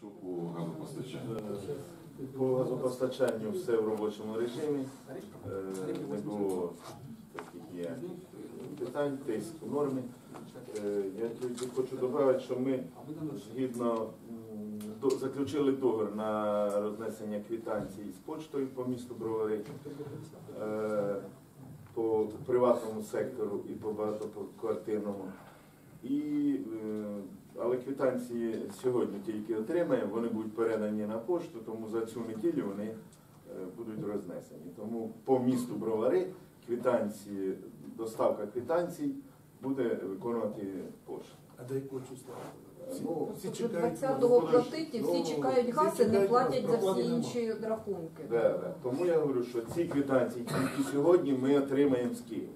По газопостачанню? По газопостачанню все в робочому режимі. Е, Не було таких є питань, тиск у нормі. Е, Я тільки хочу додати, що ми згідно заключили договір на рознесення квитанцій з почтою по місту Бровари, е, по приватному сектору і по багатоквартирному. І, але квитанції сьогодні тільки отримаємо, вони будуть передані на пошту, тому за цю неділю вони е, будуть рознесені. Тому по місту Бровари квитанції, доставка квитанцій буде виконувати пошта. А до якого числа? Всі, Ну, всі чекають. 20-го ну, платить і всі ну, чекають всі газ і не платять за всі інші рахунки. Да, да. Тому я говорю, що ці квитанції тільки сьогодні ми отримаємо з Києва.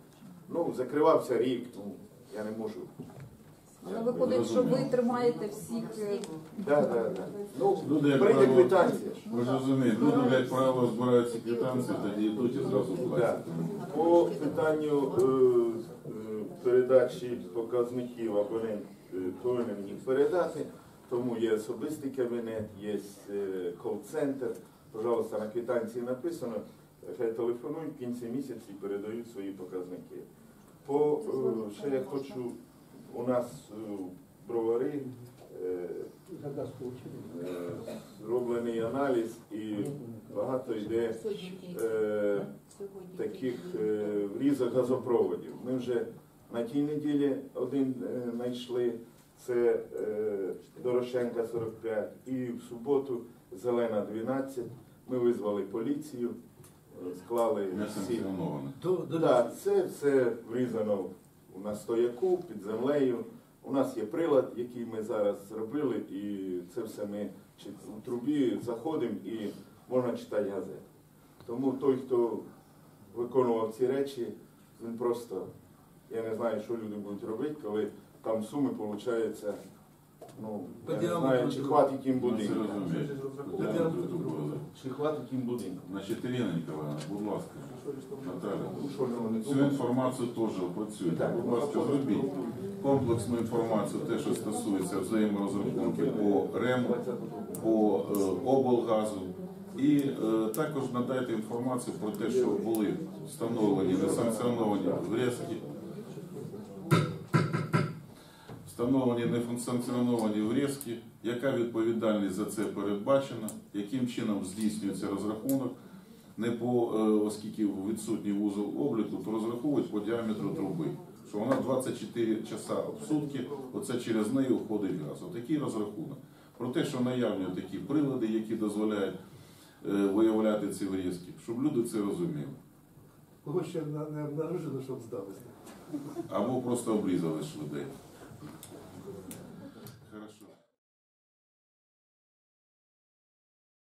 Ну, закривався рік, ну я не можу. Але виходить, що ви тримаєте всіх е, Да, да, да. Ну, Люди, як прийде правило, квитанція. Ви ж розумієте, люди, як правило, збираються квитанції, тоді йдуть і зразу Да. По питанню е, е, передачі показників абонент е, повинен їх передати, тому є особистий кабінет, є е, кол-центр. Пожалуйста, на квитанції написано, хай телефонують в кінці місяця і передають свої показники. По е, ще я хочу, у нас е, бровари е, е, зроблений аналіз і багато йде е, таких е, врізок газопроводів. Ми вже на тій неділі один е, знайшли, це е, Дорошенка 45, і в суботу Зелена 12. Ми визвали поліцію, склали всі. це все врізано на стояку під землею. У нас є прилад, який ми зараз зробили, і це все ми у трубі заходимо і можна читати газету. Тому той, хто виконував ці речі, він просто, я не знаю, що люди будуть робити, коли там суми виходить, ну, я не знаю, чи хватить їм Ну, будинку. буду. Чи хватить їм будинку. Значить, Ірина Ніколаївна, будь ласка, Наталя, Ну, цю інформацію теж опрацюйте. Будь ласка, зробіть комплексну інформацію, те, що стосується взаєморозрахунків по РЕМ, по е, облгазу. І е, також надайте інформацію про те, що були встановлені несанкціоновані врізки, встановлені несанкціоновані врізки, яка відповідальність за це передбачена, яким чином здійснюється розрахунок, не по, е, оскільки відсутній вузол обліку, то розраховують по діаметру труби. Що вона 24 часа в сутки, оце через неї уходить газ. Отакий розрахунок. Про те, що наявні такі прилади, які дозволяють е, виявляти ці врізки, щоб люди це розуміли. Кого ще не обнаружено, щоб здалося. Або просто обрізали людей.